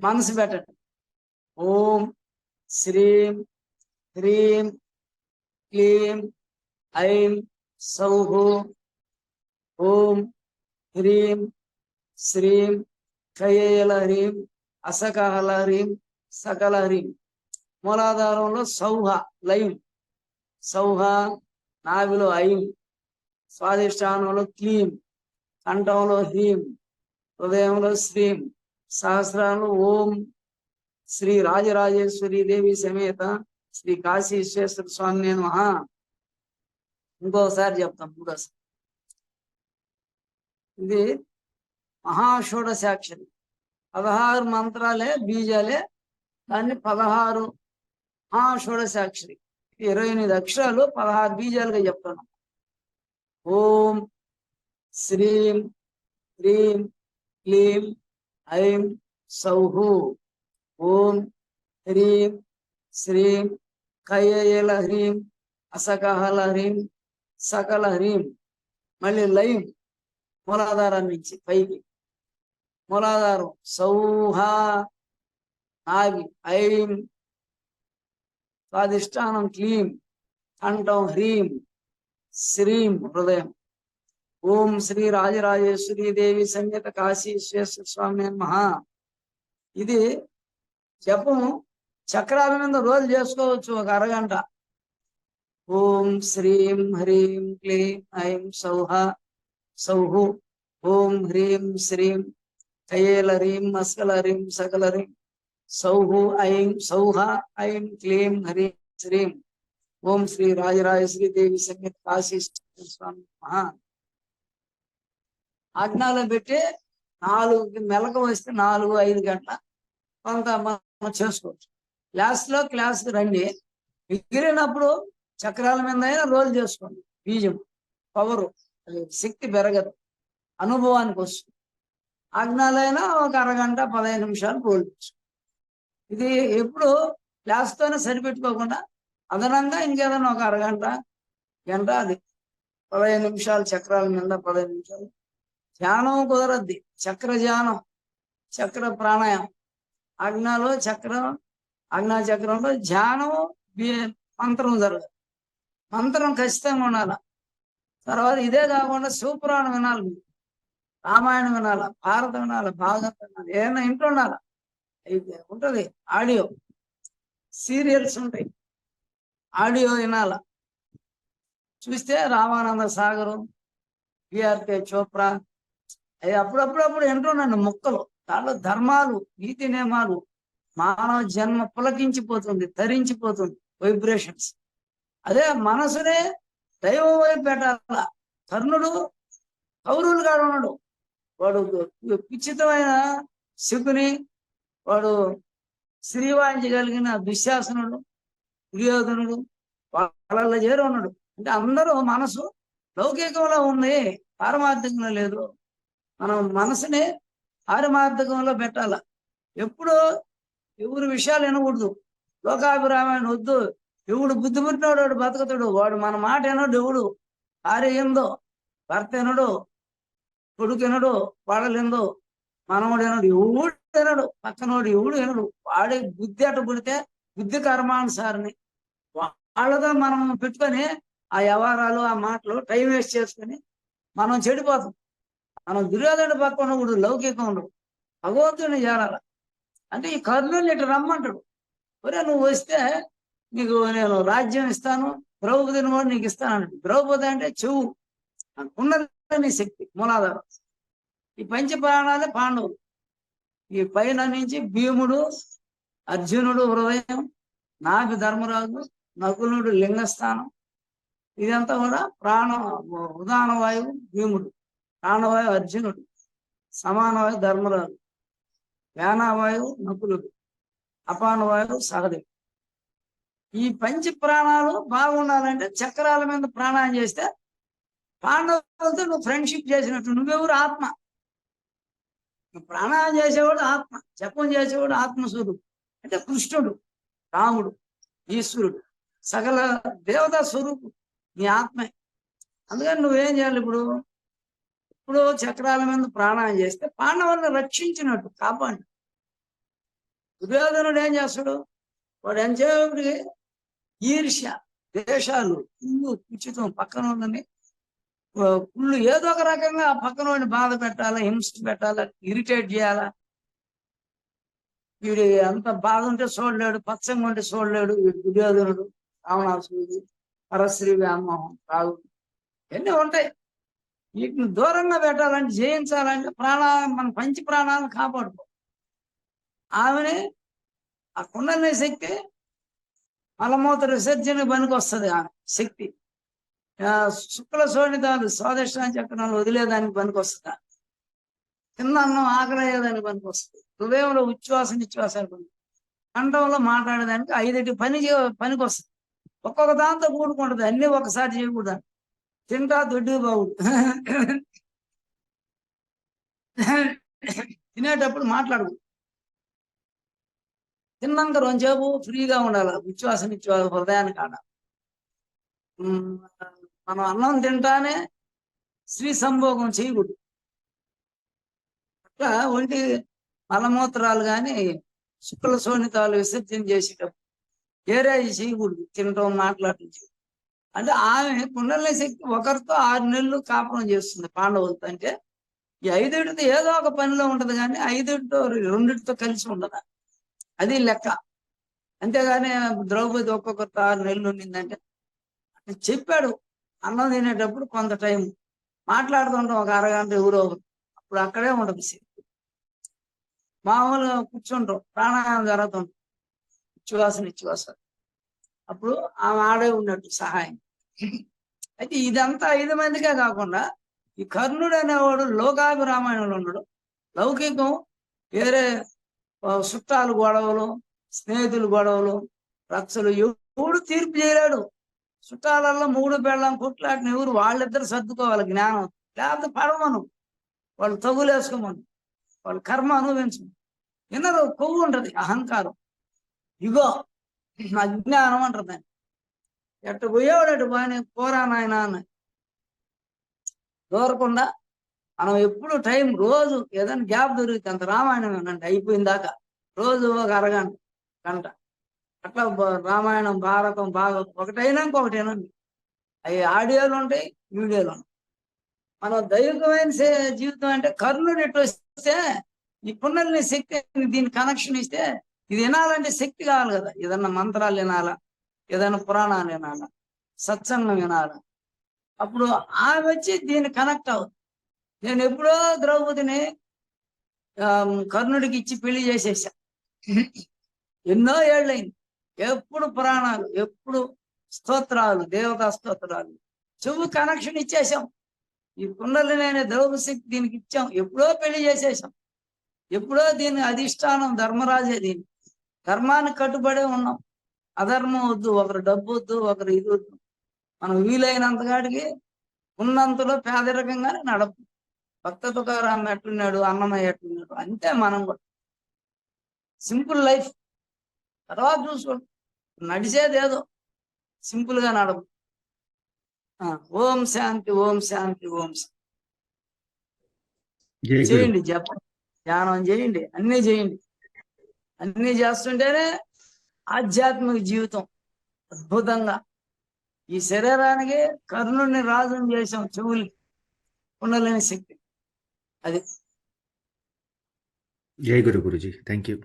మనసు పెట్టండి. ఓం శ్రీం హ్రీం క్లీం ఐం సౌహ ఓం హ్రీం శ్రీం కయేల హ్రీం అసకహల హ్రీం సకల హ్రీం మూలాధారంలో సౌహ లయం సౌహ నావిలో ఐం. స్వాదిష్టానంలో క్లీం. కంఠంలో హ్రీం. హృదయంలో శ్రీం. సహస్రాలు ఓం శ్రీ రాజరాజేశ్వరి దేవి సమేత శ్రీ కాశీ విశ్వేశ్వర స్వామి నేను మహా. ఇంకోసారి చెప్తాం మూడోసారి ఇది మహాషోడశాక్షరి. పదహారు మంత్రాలే బీజాలే దాన్ని పదహారు మహాషోడశాక్షరి. ఇరవై ఎనిమిది అక్షరాలు పదహారు బీజాలుగా చెప్తాను. ఓం శ్రీం హ్రీం క్లీం ఐం సౌః ఓం హ్రీం శ్రీం కయల హ్రీం అసకహల హ్రీం సకల హ్రీం మళ్ళీ లయం మూలాధారం నుంచి పైకి మూలాధారం సౌహ నాభి ఐం స్వాదిష్టానం క్లీం కంఠం హ్రీం శ్రీం హృదయం ఓం శ్రీ రాజరాజేశ్వరి దేవి సంగీత కాశీశ్వేశ్వర స్వామి మహా ఇది జపం చక్రాల మీద రోజు చేసుకోవచ్చు ఒక అరగంట. ఓం శ్రీం హ్రీం క్లీం ఐం సౌహ సౌహు. ఓం హ్రీం శ్రీం కయేల హ్రీం మస్కల హ్రీం సకల హ్రీం సౌహు ఐం సౌహ ఐం క్లీం హ్రీం శ్రీం. ఓం శ్రీ రాజరాజశ్రీ దేవి సంగీత కాశీ స్వామి మహా ఆజ్ఞాలో పెట్టి నాలుగు మెలకు వస్తే నాలుగు ఐదు గంటల కొంత మనం చేసుకోవచ్చు. క్లాస్లో క్లాస్ రండి. మిగిలినప్పుడు చక్రాల మీద అయినా రోల్ చేసుకోండి. బీజం పవరు శక్తి పెరగదు. అనుభవానికి వస్తుంది. ఆజ్ఞాలైనా ఒక అరగంట పదహైదు నిమిషాలు పోల్చు ఇది ఎప్పుడు క్లాస్ తోనే సరిపెట్టుకోకుండా అదనంగా ఇంకేదైనా ఒక అరగంట గంట అది పదహైదు నిమిషాలు చక్రాల మీద పదహైదు నిమిషాలు ధ్యానం కుదరద్ది. చక్ర ధ్యానం చక్ర ప్రాణాయామం. ఆజ్ఞలో చక్రం ఆజ్ఞా చక్రంలో ధ్యానం మంత్రం జరగదు మంత్రం ఖచ్చితంగా ఉండాల. తర్వాత ఇదే కాకుండా శివపురాణం వినాలి మీరు. రామాయణం వినాల భారతం వినాలి భాగవతం వినాలి ఏదైనా ఇంట్లో ఉండాల. అయితే ఉంటది. ఆడియో సీరియల్స్ ఉంటాయి. ఆడియో వినాల. చూస్తే రామానంద సాగరు బిఆర్కే చోప్రా అప్పుడప్పుడప్పుడు వింటున్నాను మొక్కలు దాంట్లో ధర్మాలు నీతి నియమాలు మానవ జన్మ పులకించిపోతుంది ధరించిపోతుంది వైబ్రేషన్స్ అదే మనసునే దైవం వైపు పెట్టాల? కర్ణుడు కౌరువులు కాడు ఉన్నాడు. వాడు పిచ్చితమైన శకుని వాడు శ్రీవాంచగలిగిన దుశ్శాసనుడు దుర్యోధనుడు వాళ్ళల్లో చేరు ఉన్నాడు. అంటే అందరూ మనసు లౌకికంలో ఉంది పారమార్థికంలో లేదు. మనం మనసుని మార్గంలో పెట్టాల? ఎప్పుడు ఎవరి విషయాలు వినకూడదు. లోకాభిరామాయణ వద్దు. ఎవడు బుద్ధి పుట్టినోడు వాడు బతుకుతాడు. వాడు మన మాట వినడు ఎవడు? భార్య ఏందో భర్త వినడు కొడుకు వినడు వాడలు ఏందో మనవడు వినడు ఎవడు వినడు పక్కనోడు ఎవడు వినడు. వాడే బుద్ధి అట పుడితే బుద్ధి కర్మానుసారిని వాళ్ళతో మనం పెట్టుకొని ఆ వ్యవహారాలు ఆ మాటలు టైం వేస్ట్ చేసుకొని మనం చెడిపోతాం. మనం దుర్యోధనుడు పక్కన ఉండకూడదు లౌకికం ఉండడు భగవంతుని చేరాల. అంటే ఈ కర్ణుని ఇటు రమ్మంటాడు. ఒరే నువ్వు వస్తే నీకు నేను రాజ్యం ఇస్తాను ద్రౌపదిని కూడా నీకు ఇస్తాను అన్నాడు. ద్రౌపది అంటే చెవు. ఉన్నది నీ శక్తి మూలాధారం. ఈ పంచ ప్రాణాలే పాండవులు. ఈ పైన నుంచి భీముడు అర్జునుడు హృదయం నాభి ధర్మరాజు నకులుడు లింగస్థానం. ఇదంతా కూడా ప్రాణ ఉదాహరణ వాయువు భీముడు. ప్రాణవాయువు అర్జునుడు సమానవాయువు ధర్మరాజు వ్యానావాయువు నకులుడు అపానవాయువు సహదేవుడు. ఈ పంచ ప్రాణాలు బాగుండాలంటే చక్రాల మీద ప్రాణాయం చేస్తే పాండవులతో నువ్వు ఫ్రెండ్షిప్ చేసినట్టు నువ్వెవరు ఆత్మ. ప్రాణాయం చేసేవాడు ఆత్మ జపం చేసేవాడు ఆత్మస్వరూపుడు అంటే కృష్ణుడు రాముడు ఈశ్వరుడు సకల దేవతా స్వరూపుడు నీ ఆత్మే. అందుకని నువ్వేం చేయాలి ఇప్పుడు? ఇప్పుడు చక్రాల మీద ప్రాణాయం చేస్తే పాండవులను రక్షించినట్టు కాపాడి. దుర్యోధనుడు ఏం చేస్తాడు? వాడు ఎంచేపటికి ఈర్ష్య దేశాలు కుళ్ళు కుచితం పక్కన ఉన్నని కుళ్ళు ఏదో ఒక రకంగా ఆ పక్కన వాడిని బాధ పెట్టాలా హింస పెట్టాలా ఇరిటేట్ చేయాలా? వీడి అంత బాధ ఉంటే చూడలేడు పచ్చంగా ఉంటే చూడలేడు వీడు దుర్యోధనుడు రావణాసుడు పరశ్రీ వ్యామోహం రాగు ఇవన్నీ ఉంటాయి. వీటిని దూరంగా పెట్టాలంటే జయించాలంటే ప్రాణ మన పంచి ప్రాణాలను కాపాడుకో. ఆమెని ఆ కుండలిని శక్తి మలమూత విసర్జన పనికి వస్తుంది ఆ శక్తి. ఆ శుక్ల శోణితాలు స్వాదిష్టాన్ని చక్రాలు వదిలేదానికి పనికి వస్తుంది కింద అన్నం ఆకలయ్యేదానికి పనికి వస్తుంది హృదయంలో ఉచ్ఛ్వాస నిశ్వాసాలు పనికి కంఠంలో మాట్లాడేదానికి ఐదుటి పని పనికి వస్తుంది ఒక్కొక్క దాంతో కూడుకుంటుంది. అన్ని ఒకసారి చేయకూడదు తింటా దొడ్డు బాగుడు తినేటప్పుడు మాట్లాడదు తిన్నాక రెంచేపు ఫ్రీగా ఉండాలి. విశ్వాస నిశ్వాస హృదయానికి ఆడ మనం అన్నం తింటానే స్త్రీ సంభోగం చేయకూడదు. అట్లా ఒంటి మలమూత్రాలు కానీ శుక్ల శోణితాలు విసర్జన చేసేటప్పుడు వేరే చేయకూడదు. తినటం మాట్లాడటం చేయకూడదు. అంటే ఆమె పునర్ల శక్తి ఒకరితో ఆరు నెలలు కాపురం చేస్తుంది పాండవులతో. అంటే ఈ ఐదుటితో ఏదో ఒక పనిలో ఉంటది కానీ ఐదుటితో రెండిటితో కలిసి ఉండదు. అది లెక్క. అంతేగాని ద్రౌపది ఒక్కొక్కరితో ఆరు నెలలు ఉండిందంటే అంటే చెప్పాడు అన్నం తినేటప్పుడు కొంత టైం మాట్లాడుతుంటాం ఒక అరగంట ఎవరో అప్పుడు అక్కడే ఉండదు శక్తి. మామూలుగా కూర్చుంటాం ప్రాణాయామం జరుగుతుంటాం ఇచ్చువాసన ఇచ్చువాస అప్పుడు ఆమె ఆడే ఉన్నట్టు సహాయం. అయితే ఇదంతా ఐదు మందికే కాకుండా ఈ కర్ణుడు అనేవాడు లోకాభిరామాయణంలో ఉన్నాడు. లౌకికం వేరే చుట్టాలు గొడవలు స్నేహితులు గొడవలు రక్షలు ఎవడు తీర్పు చేయలేడు. చుట్టాలలో మూడు పెళ్ళం కొట్లాడిన ఎవరు వాళ్ళిద్దరు సర్దుకోవాలి జ్ఞానం. లేకపోతే పడమను. వాళ్ళు తగులేసుకోమను వాళ్ళు కర్మ అనుభవించము వినరు కొవ్వు ఉంటుంది అహంకారం. ఇగో అజ్ఞానం అంటారు దాన్ని. ఎట్ట పోయేవాడు అటు బాగానే పోరా నాయన అని. దూరకుండా మనం ఎప్పుడు టైం రోజు ఏదైనా గ్యాప్ దొరికితే అంత రామాయణం వినండి అయిపోయిన దాకా రోజు ఒక అరగంట గంట. అట్లా రామాయణం భారతం భాగవతం ఒకటైనాక ఒకటేనండి అవి ఆడియోలు ఉంటాయి వీడియోలు ఉంటాయి. మనం దైవికమైన జీవితం అంటే కర్ణుడు ఎటు వస్తే ఈ పునర్ని శక్తి దీని కనెక్షన్ ఇస్తే ఇది వినాలంటే శక్తి కావాలి కదా. ఏదన్నా మంత్రాలు వినాలా? ఏదైనా పురాణాలు వినాలా? సత్సంగం వినాలా? అప్పుడు ఆమె వచ్చి దీన్ని కనెక్ట్ అవుతుంది నేను ఎప్పుడో ద్రౌపదిని కర్ణుడికి ఇచ్చి పెళ్ళి చేసేసా. ఎన్నో ఏళ్ళైంది ఎప్పుడు పురాణాలు ఎప్పుడు స్తోత్రాలు దేవతా స్తోత్రాలు. చెవు కనెక్షన్ ఇచ్చేసాం ఈ కుండలినైన ద్రౌపశక్తి దీనికి ఇచ్చాం. ఎప్పుడో పెళ్ళి చేసేసాం ఎప్పుడో దీని అధిష్టానం ధర్మరాజే దీని ధర్మానికి కట్టుబడే ఉన్నాం. అధర్మం వద్దు ఒకరు డబ్బు వద్దు ఒకరు ఇది వద్దు. మనం వీలైనంత కాడికి ఉన్నంతలో పేదరికంగానే నడపు. భక్త తుకారాం ఎట్లున్నాడు అన్నమయ్య ఎట్లున్నాడు అంతే మనం కూడా. Simple life. తర్వాత చూసుకోండి. నడిచేది ఏదో సింపుల్గా నడపు ఓం శాంతి ఓం శాంతి ఓం శాంతి. చేయండి జపం ధ్యానం చేయండి అన్నీ చేయండి. అన్నీ చేస్తుంటేనే ఆధ్యాత్మిక జీవితం అద్భుతంగా. ఈ శరీరానికి కర్ణుడిని రాజుని చేసాం చెవులకి ఉండలేని శక్తి. అది. జై గురు గురుజీ. Thank you